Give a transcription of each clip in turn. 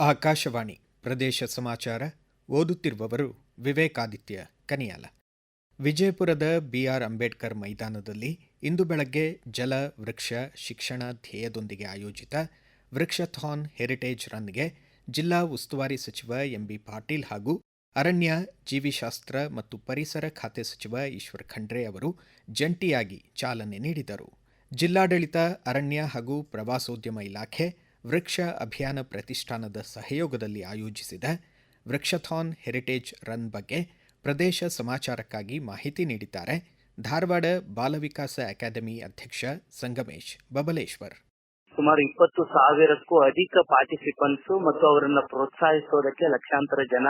ಆಕಾಶವಾಣಿ ಪ್ರದೇಶ ಸಮಾಚಾರ ಓದುತ್ತಿರುವವರು ವಿವೇಕಾದಿತ್ಯ ಕನಿಯಾಲ. ವಿಜಯಪುರದ ಬಿಆರ್ ಅಂಬೇಡ್ಕರ್ ಮೈದಾನದಲ್ಲಿ ಇಂದು ಬೆಳಗ್ಗೆ ಜಲ, ವೃಕ್ಷ, ಶಿಕ್ಷಣ ಧ್ಯೇಯದೊಂದಿಗೆ ಆಯೋಜಿತ ವೃಕ್ಷಥಾನ್ ಹೆರಿಟೇಜ್ ರನ್ಗೆ ಜಿಲ್ಲಾ ಉಸ್ತುವಾರಿ ಸಚಿವ ಎಂಬಿ ಪಾಟೀಲ್ ಹಾಗೂ ಅರಣ್ಯ, ಜೀವಿಶಾಸ್ತ್ರ ಮತ್ತು ಪರಿಸರ ಖಾತೆ ಸಚಿವ ಈಶ್ವರ್ ಖಂಡ್ರೆ ಅವರು ಜಂಟಿಯಾಗಿ ಚಾಲನೆ ನೀಡಿದರು. ಜಿಲ್ಲಾಡಳಿತ, ಅರಣ್ಯ ಹಾಗೂ ಪ್ರವಾಸೋದ್ಯಮ ಇಲಾಖೆ ವೃಕ್ಷ ಅಭಿಯಾನ ಪ್ರತಿಷ್ಠಾನದ ಸಹಯೋಗದಲ್ಲಿ ಆಯೋಜಿಸಿದ ವೃಕ್ಷಥಾನ್ ಹೆರಿಟೇಜ್ ರನ್ ಬಗ್ಗೆ ಪ್ರದೇಶ ಸಮಾಚಾರಕ್ಕಾಗಿ ಮಾಹಿತಿ ನೀಡಿದ್ದಾರೆ ಧಾರವಾಡ ಬಾಲವಿಕಾಸ ಅಕಾಡೆಮಿ ಅಧ್ಯಕ್ಷ ಸಂಗಮೇಶ್ ಬಬಲೇಶ್ವರ್. ಸುಮಾರು ಇಪ್ಪತ್ತು ಸಾವಿರಕ್ಕೂ ಅಧಿಕ ಪಾರ್ಟಿಸಿಪೆಂಟ್ಸ್ ಮತ್ತು ಅವರನ್ನ ಪ್ರೋತ್ಸಾಹಿಸೋದಕ್ಕೆ ಲಕ್ಷಾಂತರ ಜನ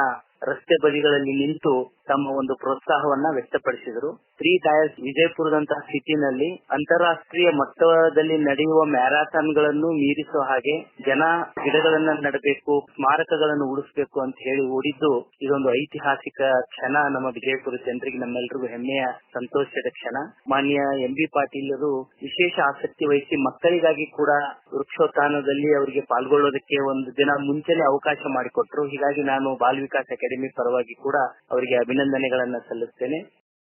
ರಸ್ತೆ ಬದಿಗಳಲ್ಲಿ ನಿಂತು ತಮ್ಮ ಒಂದು ಪ್ರೋತ್ಸಾಹವನ್ನ ವ್ಯಕ್ತಪಡಿಸಿದರು. ತ್ರೀ ಟೈರ್ಸ್ ವಿಜಯಪುರದಂತಹ ಸಿಟಿನಲ್ಲಿ ಅಂತಾರಾಷ್ಟ್ರೀಯ ಮಟ್ಟದಲ್ಲಿ ನಡೆಯುವ ಮ್ಯಾರಾಥಾನ್ಗಳನ್ನು ಮೀರಿಸುವ ಹಾಗೆ ಜನ ಗಿಡಗಳನ್ನ ನೆಡಬೇಕು, ಸ್ಮಾರಕಗಳನ್ನು ಉಳಿಸಬೇಕು ಅಂತ ಹೇಳಿ ಓಡಿದ್ದು ಇದೊಂದು ಐತಿಹಾಸಿಕ ಕ್ಷಣ ನಮ್ಮ ವಿಜಯಪುರ ಜನರಿಗೆ ನಮ್ಮೆಲ್ಲರಿಗೂ ಹೆಮ್ಮೆಯ, ಸಂತೋಷದ ಕ್ಷಣ. ಮಾನ್ಯ ಎಂ ಬಿ ಅವರು ವಿಶೇಷ ಆಸಕ್ತಿ ವಹಿಸಿ ಮಕ್ಕಳಿಗಾಗಿ ಕೂಡ ವೃಕ್ಷೋತ್ಥಾನದಲ್ಲಿ ಅವರಿಗೆ ಪಾಲ್ಗೊಳ್ಳೋದಕ್ಕೆ ಒಂದು ದಿನ ಮುಂಚೆನೆ ಅವಕಾಶ ಮಾಡಿಕೊಟ್ರು. ಹೀಗಾಗಿ ನಾನು ಬಾಲ್ ವಿಕಾಸ್ ಅಕಾಡೆಮಿ ಪರವಾಗಿ ಕೂಡ ಅವರಿಗೆ ಅಭಿನಂದನೆಗಳನ್ನು ಸಲ್ಲಿಸ್ತೇನೆ.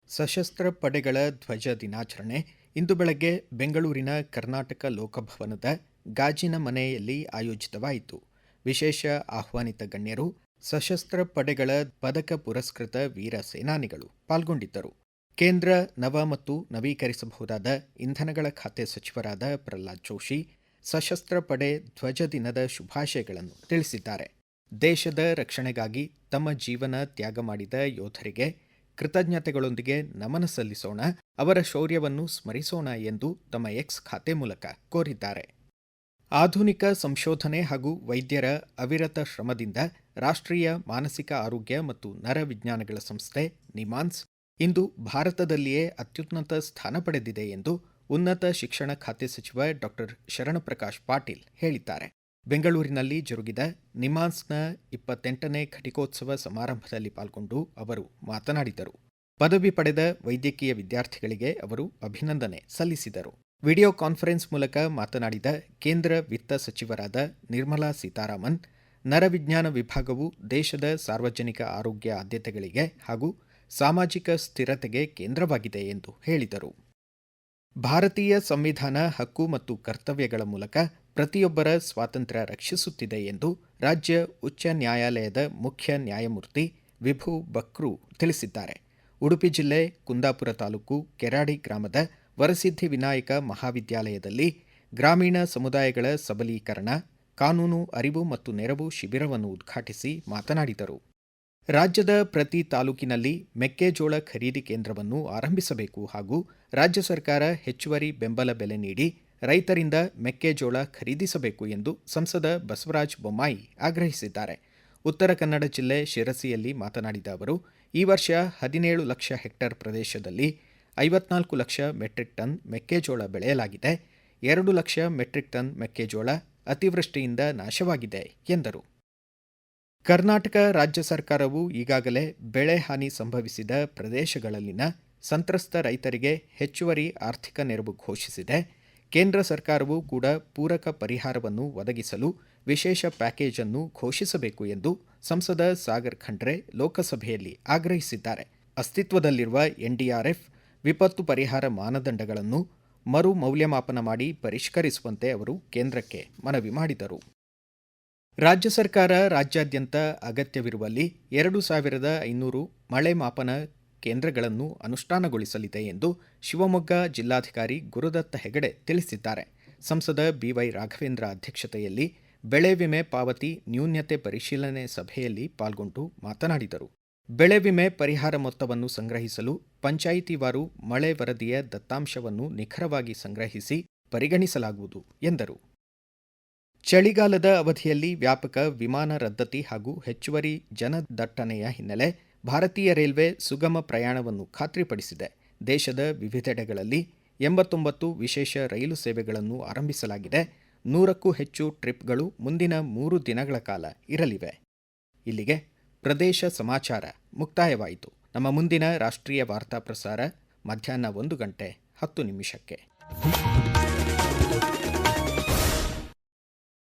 ಸಶಸ್ತ್ರ ಪಡೆಗಳ ಧ್ವಜ ದಿನಾಚರಣೆ ಇಂದು ಬೆಳಗ್ಗೆ ಬೆಂಗಳೂರಿನ ಕರ್ನಾಟಕ ಲೋಕಭವನದ ಗಾಜಿನ ಮನೆಯಲ್ಲಿ ಆಯೋಜಿತವಾಯಿತು. ವಿಶೇಷ ಆಹ್ವಾನಿತ ಗಣ್ಯರು, ಸಶಸ್ತ್ರ ಪಡೆಗಳ ಪದಕ ಪುರಸ್ಕೃತ ವೀರ ಸೇನಾನಿಗಳು ಪಾಲ್ಗೊಂಡಿದ್ದರು. ಕೇಂದ್ರ ನವ ಮತ್ತು ನವೀಕರಿಸಬಹುದಾದ ಇಂಧನಗಳ ಖಾತೆ ಸಚಿವರಾದ ಪ್ರಹ್ಲಾದ್ ಜೋಶಿ ಸಶಸ್ತ್ರ ಪಡೆ ಧ್ವಜ ದಿನದ ಶುಭಾಶಯಗಳನ್ನು ತಿಳಿಸಿದ್ದಾರೆ. ದೇಶದ ರಕ್ಷಣೆಗಾಗಿ ತಮ್ಮ ಜೀವನ ತ್ಯಾಗ ಮಾಡಿದ ಯೋಧರಿಗೆ ಕೃತಜ್ಞತೆಗಳೊಂದಿಗೆ ನಮನ ಸಲ್ಲಿಸೋಣ, ಅವರ ಶೌರ್ಯವನ್ನು ಸ್ಮರಿಸೋಣ ಎಂದು ತಮ್ಮ ಎಕ್ಸ್ ಖಾತೆ ಮೂಲಕ ಕೋರಿದ್ದಾರೆ. ಆಧುನಿಕ ಸಂಶೋಧನೆ ಹಾಗೂ ವೈದ್ಯರ ಅವಿರತ ಶ್ರಮದಿಂದ ರಾಷ್ಟ್ರೀಯ ಮಾನಸಿಕ ಆರೋಗ್ಯ ಮತ್ತು ನರವಿಜ್ಞಾನಗಳ ಸಂಸ್ಥೆ ನಿಮಾನ್ಸ್ ಇಂದು ಭಾರತದಲ್ಲಿಯೇ ಅತ್ಯುನ್ನತ ಸ್ಥಾನ ಪಡೆದಿದೆ ಎಂದು ಉನ್ನತ ಶಿಕ್ಷಣ ಖಾತೆ ಸಚಿವ ಡಾಕ್ಟರ್ ಶರಣಪ್ರಕಾಶ್ ಪಾಟೀಲ್ ಹೇಳಿದ್ದಾರೆ. ಬೆಂಗಳೂರಿನಲ್ಲಿ ಜರುಗಿದ ನಿಮಾನ್ಸ್ನ ಇಪ್ಪತ್ತೆಂಟನೇ ಘಟಿಕೋತ್ಸವ ಸಮಾರಂಭದಲ್ಲಿ ಪಾಲ್ಗೊಂಡು ಅವರು ಮಾತನಾಡಿದರು. ಪದವಿ ಪಡೆದ ವೈದ್ಯಕೀಯ ವಿದ್ಯಾರ್ಥಿಗಳಿಗೆ ಅವರು ಅಭಿನಂದನೆ ಸಲ್ಲಿಸಿದರು. ವಿಡಿಯೋ ಕಾನ್ಫರೆನ್ಸ್ ಮೂಲಕ ಮಾತನಾಡಿದ ಕೇಂದ್ರ ವಿತ್ತ ಸಚಿವರಾದ ನಿರ್ಮಲಾ ಸೀತಾರಾಮನ್ ನರವಿಜ್ಞಾನ ವಿಭಾಗವು ದೇಶದ ಸಾರ್ವಜನಿಕ ಆರೋಗ್ಯ ಆದ್ಯತೆಗಳಿಗೆ ಹಾಗೂ ಸಾಮಾಜಿಕ ಸ್ಥಿರತೆಗೆ ಕೇಂದ್ರವಾಗಿದೆ ಎಂದು ಹೇಳಿದರು. ಭಾರತೀಯ ಸಂವಿಧಾನ ಹಕ್ಕು ಮತ್ತು ಕರ್ತವ್ಯಗಳ ಮೂಲಕ ಪ್ರತಿಯೊಬ್ಬರ ಸ್ವಾತಂತ್ರ್ಯ ರಕ್ಷಿಸುತ್ತಿದೆ ಎಂದು ರಾಜ್ಯ ಉಚ್ಚ ನ್ಯಾಯಾಲಯದ ಮುಖ್ಯ ನ್ಯಾಯಮೂರ್ತಿ ವಿಭು ಬಕ್ರು ತಿಳಿಸಿದ್ದಾರೆ. ಉಡುಪಿ ಜಿಲ್ಲೆ ಕುಂದಾಪುರ ತಾಲೂಕು ಕೆರಾಡಿ ಗ್ರಾಮದ ವರಸಿದ್ಧಿ ವಿನಾಯಕ ಮಹಾವಿದ್ಯಾಲಯದಲ್ಲಿ ಗ್ರಾಮೀಣ ಸಮುದಾಯಗಳ ಸಬಲೀಕರಣ, ಕಾನೂನು ಅರಿವು ಮತ್ತು ನೆರವು ಶಿಬಿರವನ್ನು ಉದ್ಘಾಟಿಸಿ ಮಾತನಾಡಿದರು. ರಾಜ್ಯದ ಪ್ರತಿ ತಾಲೂಕಿನಲ್ಲಿ ಮೆಕ್ಕೆಜೋಳ ಖರೀದಿ ಕೇಂದ್ರವನ್ನು ಆರಂಭಿಸಬೇಕು ಹಾಗೂ ರಾಜ್ಯ ಸರ್ಕಾರ ಹೆಚ್ಚುವರಿ ಬೆಂಬಲ ಬೆಲೆ ನೀಡಿ ರೈತರಿಂದ ಮೆಕ್ಕೆಜೋಳ ಖರೀದಿಸಬೇಕು ಎಂದು ಸಂಸದ ಬಸವರಾಜ ಬೊಮ್ಮಾಯಿ ಆಗ್ರಹಿಸಿದ್ದಾರೆ. ಉತ್ತರ ಕನ್ನಡ ಜಿಲ್ಲೆ ಶಿರಸಿಯಲ್ಲಿ ಮಾತನಾಡಿದ ಅವರು, ಈ ವರ್ಷ ಹದಿನೇಳು ಲಕ್ಷ ಹೆಕ್ಟೇರ್ ಪ್ರದೇಶದಲ್ಲಿ ಐವತ್ನಾಲ್ಕು ಲಕ್ಷ ಮೆಟ್ರಿಕ್ ಟನ್ ಮೆಕ್ಕೆಜೋಳ ಬೆಳೆಯಲಾಗಿದೆ. ಎರಡು ಲಕ್ಷ ಮೆಟ್ರಿಕ್ ಟನ್ ಮೆಕ್ಕೆಜೋಳ ಅತಿವೃಷ್ಟಿಯಿಂದ ನಾಶವಾಗಿದೆ ಎಂದರು. ಕರ್ನಾಟಕ ರಾಜ್ಯ ಸರ್ಕಾರವು ಈಗಾಗಲೇ ಬೆಳೆ ಹಾನಿ ಸಂಭವಿಸಿದ ಪ್ರದೇಶಗಳಲ್ಲಿನ ಸಂತ್ರಸ್ತ ರೈತರಿಗೆ ಹೆಚ್ಚುವರಿ ಆರ್ಥಿಕ ನೆರವು ಘೋಷಿಸಿದೆ. ಕೇಂದ್ರ ಸರ್ಕಾರವು ಕೂಡ ಪೂರಕ ಪರಿಹಾರವನ್ನು ಒದಗಿಸಲು ವಿಶೇಷ ಪ್ಯಾಕೇಜ್ ಅನ್ನು ಘೋಷಿಸಬೇಕು ಎಂದು ಸಂಸದ ಸಾಗರ್ ಖಂಡ್ರೆ ಲೋಕಸಭೆಯಲ್ಲಿ ಆಗ್ರಹಿಸಿದ್ದಾರೆ. ಅಸ್ತಿತ್ವದಲ್ಲಿರುವ ಎನ್ಡಿಆರ್ಎಫ್ ವಿಪತ್ತು ಪರಿಹಾರ ಮಾನದಂಡಗಳನ್ನು ಮರು ಮೌಲ್ಯಮಾಪನ ಮಾಡಿ ಪರಿಷ್ಕರಿಸುವಂತೆ ಅವರು ಕೇಂದ್ರಕ್ಕೆ ಮನವಿ ಮಾಡಿದರು. ರಾಜ್ಯ ಸರ್ಕಾರ ರಾಜ್ಯಾದ್ಯಂತ ಅಗತ್ಯವಿರುವಲ್ಲಿ ಎರಡು ಸಾವಿರದ ಐನೂರು ಮಳೆ ಮಾಪನ ಕೇಂದ್ರಗಳನ್ನು ಅನುಷ್ಠಾನಗೊಳಿಸಲಿದೆ ಎಂದು ಶಿವಮೊಗ್ಗ ಜಿಲ್ಲಾಧಿಕಾರಿ ಗುರುದತ್ತ ಹೆಗಡೆ ತಿಳಿಸಿದ್ದಾರೆ. ಸಂಸದ ಬಿವೈ ರಾಘವೇಂದ್ರ ಅಧ್ಯಕ್ಷತೆಯಲ್ಲಿ ಬೆಳೆ ವಿಮೆ ಪಾವತಿ ನ್ಯೂನ್ಯತೆ ಪರಿಶೀಲನೆ ಸಭೆಯಲ್ಲಿ ಪಾಲ್ಗೊಂಡು ಮಾತನಾಡಿದರು. ಬೆಳೆ ವಿಮೆ ಪರಿಹಾರ ಮೊತ್ತವನ್ನು ಸಂಗ್ರಹಿಸಲು ಪಂಚಾಯಿತಿವಾರು ಮಳೆ ವರದಿಯ ದತ್ತಾಂಶವನ್ನು ನಿಖರವಾಗಿ ಸಂಗ್ರಹಿಸಿ ಪರಿಗಣಿಸಲಾಗುವುದು ಎಂದರು. ಚಳಿಗಾಲದ ಅವಧಿಯಲ್ಲಿ ವ್ಯಾಪಕ ವಿಮಾನ ರದ್ದತಿ ಹಾಗೂ ಹೆಚ್ಚುವರಿ ಜನದಟ್ಟಣೆಯ ಹಿನ್ನೆಲೆ ಭಾರತೀಯ ರೈಲ್ವೆ ಸುಗಮ ಪ್ರಯಾಣವನ್ನು ಖಾತ್ರಿಪಡಿಸಿದೆ. ದೇಶದ ವಿವಿಧೆಡೆಗಳಲ್ಲಿ ಎಂಬತ್ತೊಂಬತ್ತು ವಿಶೇಷ ರೈಲು ಸೇವೆಗಳನ್ನು ಆರಂಭಿಸಲಾಗಿದೆ. ನೂರಕ್ಕೂ ಹೆಚ್ಚು ಟ್ರಿಪ್ಗಳು ಮುಂದಿನ ಮೂರು ದಿನಗಳ ಕಾಲ ಇರಲಿವೆ. ಇಲ್ಲಿಗೆ ಪ್ರದೇಶ ಸಮಾಚಾರ ಮುಕ್ತಾಯವಾಯಿತು. ನಮ್ಮ ಮುಂದಿನ ರಾಷ್ಟ್ರೀಯ ವಾರ್ತಾ ಪ್ರಸಾರ ಮಧ್ಯಾಹ್ನ ಒಂದು ಗಂಟೆ ಹತ್ತು ನಿಮಿಷಕ್ಕೆ.